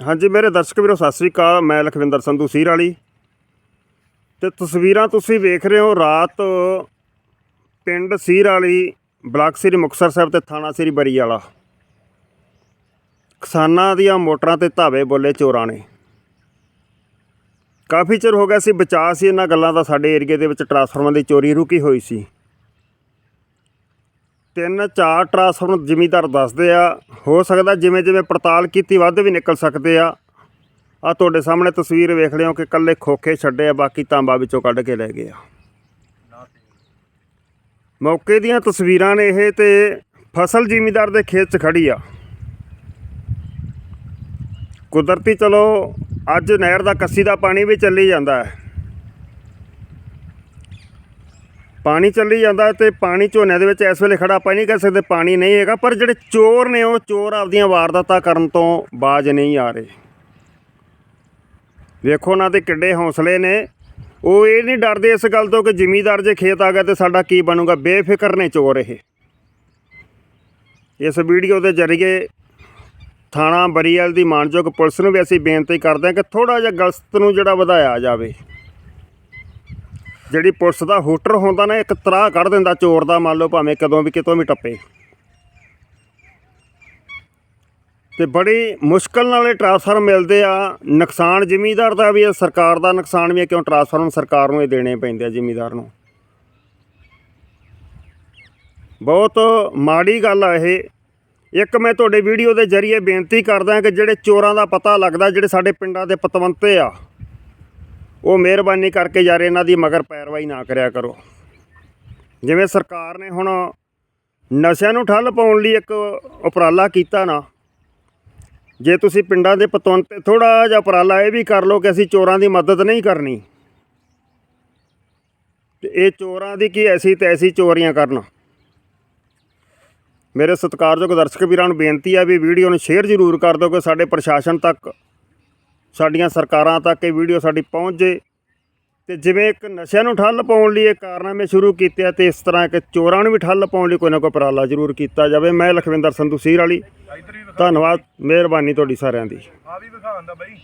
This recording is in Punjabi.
ਹਾਂਜੀ, ਮੇਰੇ ਦਰਸ਼ਕ ਵੀਰੋ, ਸਤਿ ਸ੍ਰੀ ਅਕਾਲ। ਮੈਂ ਲਖਵਿੰਦਰ ਸੰਧੂ ਸੀਰ ਵਾਲੀ ਤੇ ਤਸਵੀਰਾਂ ਤੁਸੀਂ ਵੇਖ ਰਹੇ ਹੋ, ਰਾਤ ਪਿੰਡ ਸੀਰ ਵਾਲੀ ਬਲਾਕ ਸ੍ਰੀ ਮੁਕਤਸਰ ਸਾਹਿਬ ਤੇ ਥਾਣਾ ਸ੍ਰੀ ਬਰੀ ਵਾਲਾ ਕਿਸਾਨਾਂ ਦੀਆਂ ਮੋਟਰਾਂ ਤੇ ਧਾਵੇ ਬੋਲੇ ਚੋਰਾਂ ਨੇ। ਕਾਫੀ ਚਿਰ ਹੋ ਗਿਆ ਸੀ ਬਚਾ ਸੀ ਇਹਨਾਂ ਗੱਲਾਂ ਦਾ। ਸਾਡੇ ਏਰੀਏ ਦੇ ਵਿੱਚ ਟਰਾਂਸਫਾਰਮਰ ਦੀ ਚੋਰੀ ਰੁਕੀ ਹੋਈ ਸੀ। ਤਿੰਨ, ਚਾਰ ਟਰਾਂਸਫਾਰਮਰ ਜ਼ਿਮੀਦਾਰ ਦੱਸਦੇ ਆ। ਹੋ ਸਕਦਾ ਜਿਵੇਂ ਜਿਵੇਂ ਪੜਤਾਲ ਕੀਤੀ ਵੱਧ ਵੀ ਨਿਕਲ ਸਕਦੇ ਆ। ਆ ਤੁਹਾਡੇ ਸਾਹਮਣੇ ਤਸਵੀਰ ਵੇਖ ਲਿਓ ਕਿ ਕੱਲੇ ਖੋਖੇ ਛੱਡੇ ਆ, ਬਾਕੀ ਤਾਂਬਾ ਵਿੱਚੋਂ ਕੱਢ ਕੇ ਲੈ ਗਏ ਆ। ਮੌਕੇ ਦੀਆਂ ਤਸਵੀਰਾਂ ਨੇ ਇਹ ਤੇ ਫਸਲ ਜ਼ਿਮੀਦਾਰ ਦੇ ਖੇਤ 'ਚ ਖੜੀ ਆ। ਕੁਦਰਤੀ ਚਲੋ, ਅੱਜ ਨਹਿਰ ਦਾ ਕੱਸੀ ਦਾ ਪਾਣੀ ਵੀ ਚੱਲੀ ਜਾਂਦਾ ਹੈ। ਪਾਣੀ ਚੱਲੀ ਜਾਂਦਾ ਤੇ ਪਾਣੀ ਝੋਨੇ ਦੇ ਵਿੱਚ ਇਸ ਵੇਲੇ ਖੜਾ ਆਪਾਂ ਨਹੀਂ ਕਹਿ ਸਕਦੇ ਪਾਣੀ ਨਹੀਂ ਹੈਗਾ, ਪਰ ਜਿਹੜੇ ਚੋਰ ਨੇ ਉਹ ਚੋਰ ਆਪਦੀਆਂ ਵਾਰਦਾਤਾਂ ਕਰਨ ਤੋਂ ਬਾਜ ਨਹੀਂ ਆ ਰਹੇ। ਵੇਖੋ ਉਹਨਾਂ ਦੇ ਕਿੱਡੇ ਹੌਸਲੇ ਨੇ। ਉਹ ਇਹ ਨਹੀਂ ਡਰਦੇ ਇਸ ਗੱਲ ਤੋਂ ਕਿ ਜ਼ਿਮੀਦਾਰ ਜੇ ਖੇਤ ਆ ਗਿਆ ਤੇ ਸਾਡਾ ਕੀ ਬਣੂਗਾ, ਬੇਫਿਕਰ ਨੇ ਚੋਰ ਇਹ। ਇਸ ਵੀਡੀਓ ਦੇ ਜ਼ਰੀਏ ਥਾਣਾ ਬਰੀਅਲ ਦੀ ਮਾਨਯੋਗ ਪੁਲਿਸ ਨੂੰ ਵੀ ਅਸੀਂ ਬੇਨਤੀ ਕਰਦੇ ਹਾਂ ਕਿ ਥੋੜਾ ਜਿਹਾ ਗਲਤ ਨੂੰ ਜਿਹੜਾ ਵਧਾਇਆ ਜਾਵੇ। ਜਿਹੜੀ ਪੁਲਿਸ ਦਾ ਹੂਟਰ ਹੁੰਦਾ ਨਾ, ਇੱਕ ਤਰਾਹ ਕੱਢ ਦਿੰਦਾ ਚੋਰ ਦਾ, ਮੰਨ ਲਓ ਭਾਵੇਂ ਕਦੋਂ ਵੀ ਕਿਤੋਂ ਵੀ ਟੱਪੇ। ਤੇ ਬੜੀ ਮੁਸ਼ਕਲ ਨਾਲ ਇਹ ਟ੍ਰਾਂਸਫਾਰਮ ਮਿਲਦੇ ਆ। ਨੁਕਸਾਨ ਜ਼ਿਮੀਦਾਰ ਦਾ ਵੀ ਹੈ ਸਰਕਾਰ ਦਾ ਨੁਕਸਾਨ ਵੀ ਹੈ ਕਿਉਂ ਟ੍ਰਾਂਸਫਾਰਮ ਸਰਕਾਰ ਨੂੰ ਇਹ ਦੇਣੇ ਪੈਂਦੇ ਆ ਜ਼ਿਮੀਦਾਰ ਨੂੰ। ਬਹੁਤ ਮਾੜੀ ਗੱਲ ਆ ਇਹ। ਇੱਕ ਮੈਂ ਤੁਹਾਡੇ ਵੀਡੀਓ ਦੇ ਜ਼ਰੀਏ ਬੇਨਤੀ ਕਰਦਾ ਕਿ ਜਿਹੜੇ ਚੋਰਾਂ ਦਾ ਪਤਾ ਲੱਗਦਾ, ਜਿਹੜੇ ਸਾਡੇ ਪਿੰਡਾਂ ਦੇ ਪਤਵੰਤੇ ਆ ਉਹ ਮਿਹਰਬਾਨੀ ਕਰਕੇ ਯਾਰ ਇਹਨਾਂ ਦੀ ਮਗਰ ਪੈਰਵਾਈ ਨਾ ਕਰਿਆ ਕਰੋ। ਜਿਵੇਂ ਸਰਕਾਰ ਨੇ ਹੁਣ ਨਸ਼ਿਆਂ ਨੂੰ ਠੱਲ ਪਾਉਣ ਲਈ ਇੱਕ ਉਪਰਾਲਾ ਕੀਤਾ ਨਾ, ਜੇ ਤੁਸੀਂ ਪਿੰਡਾਂ ਦੇ ਪਤਵੰਤੇ ਥੋੜਾ ਜਿਹਾ ਉਪਰਾਲਾ ਇਹ ਵੀ ਕਰ ਲਓ ਕਿ ਅਸੀਂ ਚੋਰਾਂ ਦੀ ਮਦਦ ਨਹੀਂ ਕਰਨੀ। ਤੇ ਇਹ ਚੋਰਾਂ ਦੀ ਕੀ ਐਸੀ ਤੈਸੀ ਚੋਰੀਆਂ ਕਰਨ। ਮੇਰੇ ਸਤਿਕਾਰਯੋਗ ਦਰਸ਼ਕ ਵੀਰਾਂ ਨੂੰ ਬੇਨਤੀ ਹੈ ਵੀ ਵੀਡੀਓ ਨੂੰ ਸ਼ੇਅਰ ਜ਼ਰੂਰ ਕਰ ਦਿਓ ਕਿ ਸਾਡੇ ਪ੍ਰਸ਼ਾਸਨ ਤੱਕ ਸਾਡੀਆਂ ਸਰਕਾਰਾਂ ਤੱਕ ਇਹ ਵੀਡੀਓ ਸਾਡੀ ਪਹੁੰਚ। ਜੇ ਤੇ ਜਿਵੇਂ ਇੱਕ ਨਸ਼ਿਆਂ ਨੂੰ ਠੱਲ ਪਾਉਣ ਲਈ ਇਹ ਕਾਰਨਾਮੇ ਸ਼ੁਰੂ ਕੀਤੇ ਆ, ਤੇ ਇਸ ਤਰ੍ਹਾਂ ਇੱਕ ਚੋਰਾਂ ਨੂੰ ਵੀ ਠੱਲ ਪਾਉਣ ਲਈ ਕੋਈ ਨਾ ਕੋਈ ਉਪਰਾਲਾ ਜ਼ਰੂਰ ਕੀਤਾ ਜਾਵੇ। ਮੈਂ ਲਖਵਿੰਦਰ ਸੰਧੂ ਸੀਰ ਵਾਲੀ। ਧੰਨਵਾਦ, ਮਿਹਰਬਾਨੀ ਤੁਹਾਡੀ ਸਾਰਿਆਂ ਦੀ। ਆ ਵੀ ਵਿਖਾਉਂਦਾ ਬਾਈ।